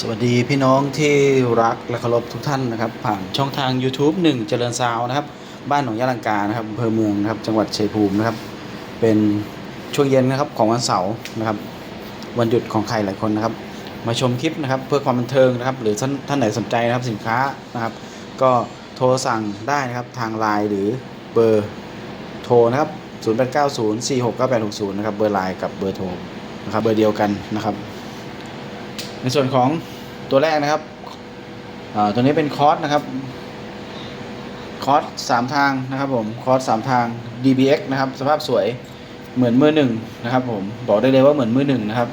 สวัสดีพี่น้องที่รักและเคารพทุกท่านนะครับ ผ่านช่องทาง YouTube 1 เจริญซาวนะครับ บ้านหนองยะลังกานะครับอำเภอเมืองนะครับ จังหวัดชัยภูมินะครับ เป็นช่วงเย็นนะครับของวันเสาร์นะครับ วันหยุดของใครหลายคนนะครับ มาชมคลิปนะครับ เพื่อความบันเทิงนะครับ หรือท่านท่านไหนสนใจนะครับสินค้านะครับ ก็โทรสั่งได้นะครับทางไลน์หรือเบอร์โทรนะครับ 0890469860 นะครับเบอร์ไลน์กับเบอร์โทรนะครับเบอร์เดียวกันนะครับ ในส่วนของตัวแรกนะครับอ่าตัวนี้เป็นคอร์สนะครับคอร์สสามทางนะครับผมคอร์สสามทาง DBX นะครับ สภาพสวยเหมือนมือหนึ่งนะครับผมบอกได้เลยว่าเหมือนมือหนึ่งนะครับ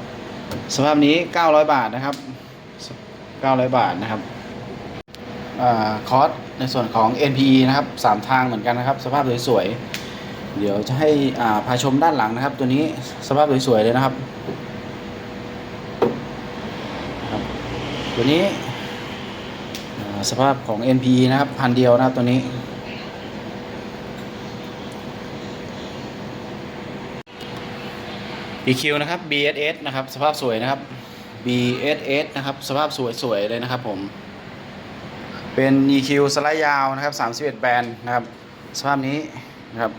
สภาพนี้ 900 บาทนะครับ 900 บาทนะครับอ่าคอร์สในส่วนของ NPE นะครับสามทางเหมือนกันนะครับ สภาพสวยๆเดี๋ยวจะให้อ่าพาชมด้านหลังนะครับ ตัวนี้สภาพสวยๆเลยนะครับ ตัวนี้สภาพของ NP นะครับ พันเดียวนะครับตัวนี้ EQ นะครับ BSS นะครับ สภาพสวยนะครับ BSS นะครับ สภาพสวยๆเลยนะครับผม เป็น EQ สไลด์ยาวนะครับ 31 แบนนะครับ สภาพนี้นะครับ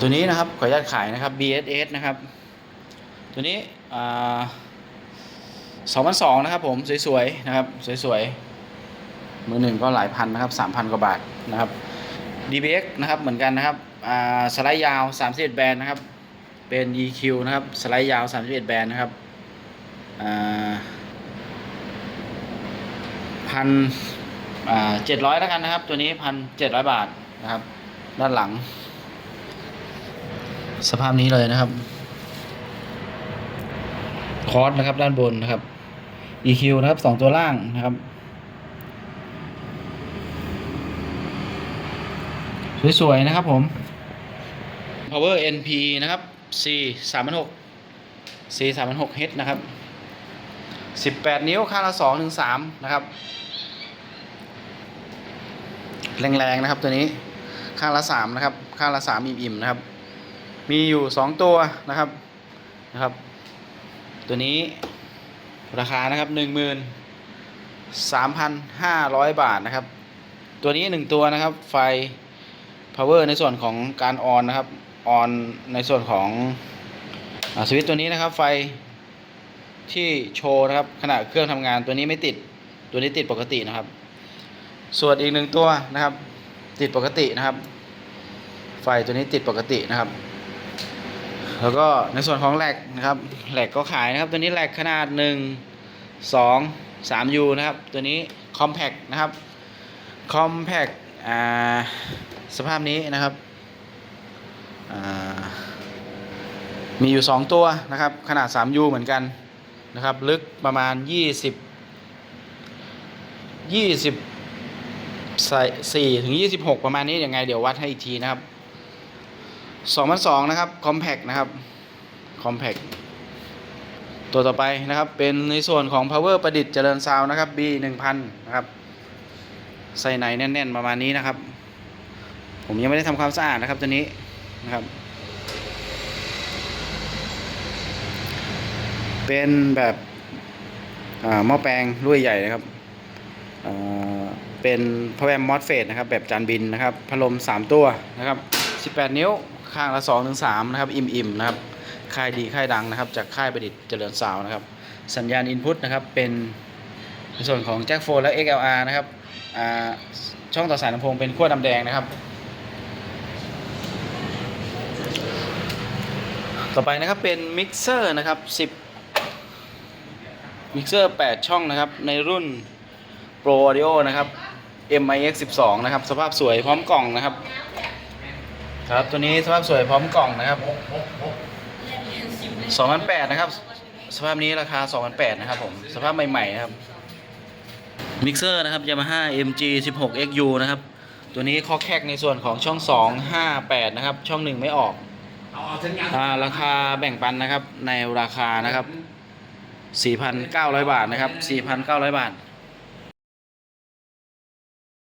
ตัวนี้นะครับขออนุญาตขายนะครับ BSS นะครับ ตัวนี้อ่า 2002นะครับผมสวยๆนะครับสวยๆมือหนึ่งก็หลายพันนะครับ3,000 กว่าบาทนะครับ DBX นะครับเหมือนกันนะครับสไลด์ยาว31แบนนะครับ เป็น EQ นะครับสไลด์ยาว31แบนนะครับพันเจ็ดร้อยแล้วกันนะครับ ตัวนี้พันเจ็ดร้อยบาทนะครับ ด้านหลัง สภาพนี้เลยนะครับ คอร์สนะครับด้านบนนะครับ EQ นะครับสองตัวล่างนะครับ สวย ๆ นะครับผม Power NP นะครับ C 3 6 C 3 6 H นะครับ 18 นิ้วข้าละ2ถึง3นะครับ แรงๆ นะครับตัวนี้ข้าละ 3 นะครับข้าละ 3 อิ่มๆ นะครับ มีอยู่ 2 ตัวนะครับ นะครับ ตัวนี้ ราคานะครับหนึ่งหมื่นสามพันห้าร้อยบาทนะครับ ตัวนี้หนึ่งตัวนะครับ ไฟ power ในส่วนของการออนนะครับ ออนในส่วนของอสวิตตัวนี้นะครับ ไฟที่โชว์นะครับขณะเครื่องทำงานตัวนี้ไม่ติด ตัวนี้ติดปกตินะครับ ส่วนอีกหนึ่งตัวนะครับ ติดปกตินะครับ ไฟตัวนี้ติดปกตินะครับ แล้วก็ในส่วนของแหลกนะครับแหลกก็ขายนะครับ ตัวนี้แหลกขนาด 1 2 3 U นะครับ ตัวนี้ Compact นะครับ Compact อ่าสภาพนี้นะครับอ่ามีอยู่ 2 ตัวนะครับ ขนาด 3 U เหมือนกันนะครับ ลึกประมาณ 20 24ถึง26 ประมาณนี้ยังไงเดี๋ยววัดให้อีกทีนะครับ 2002 นะครับ Compact นะครับ Compact ตัวต่อไปนะครับเป็นในส่วนของ Power ประดิษฐ์เจริญซาวนะครับ B 1000นะครับ ใส่ในแน่น ๆ ประมาณนี้นะครับ ผมยังไม่ได้ทำความสะอาดนะครับตัวนี้นะครับ เป็นแบบอ่าหม้อแปลงรุ่ยใหญ่นะครับเป็นพ o แวมมอสเฟสนะครับ แบบจานบินนะครับพัดลม 3 ตัวนะครับ 18 นิ้ว ข้างละ2ถึง3นะครับอิ่มๆนะครับค่ายดีค่ายดังนะครับ จากค่ายประดิษฐ์เจริญสาวนะครับ สัญญาณอินพุตนะครับเป็นในส่วนของแจ็คโฟนและ XLR นะครับช่องต่อสายลำโพงเป็นขั้วดำแดงนะครับ ต่อไปนะครับเป็นมิกเซอร์นะครับ10มิกเซอร์8ช่องนะครับ ในรุ่น Pro Audio นะครับ MIX 12 นะครับ สภาพสวยพร้อมกล่องนะครับ ครับ ตัวนี้สภาพสวยพร้อมกล่องนะครับ2008นะครับ สภาพนี้ราคา2008นะครับผม สภาพใหม่ๆนะครับ มิกเซอร์นะครับ Yamaha MG 16 XU นะครับ ตัวนี้ข้อแคกในส่วนของช่อง 2 5 8 นะครับ ช่อง 1 ไม่ออกอาราคาแบ่งปันนะครับ ในราคานะครับ 4,900 บาทนะครับ 4,900 บาท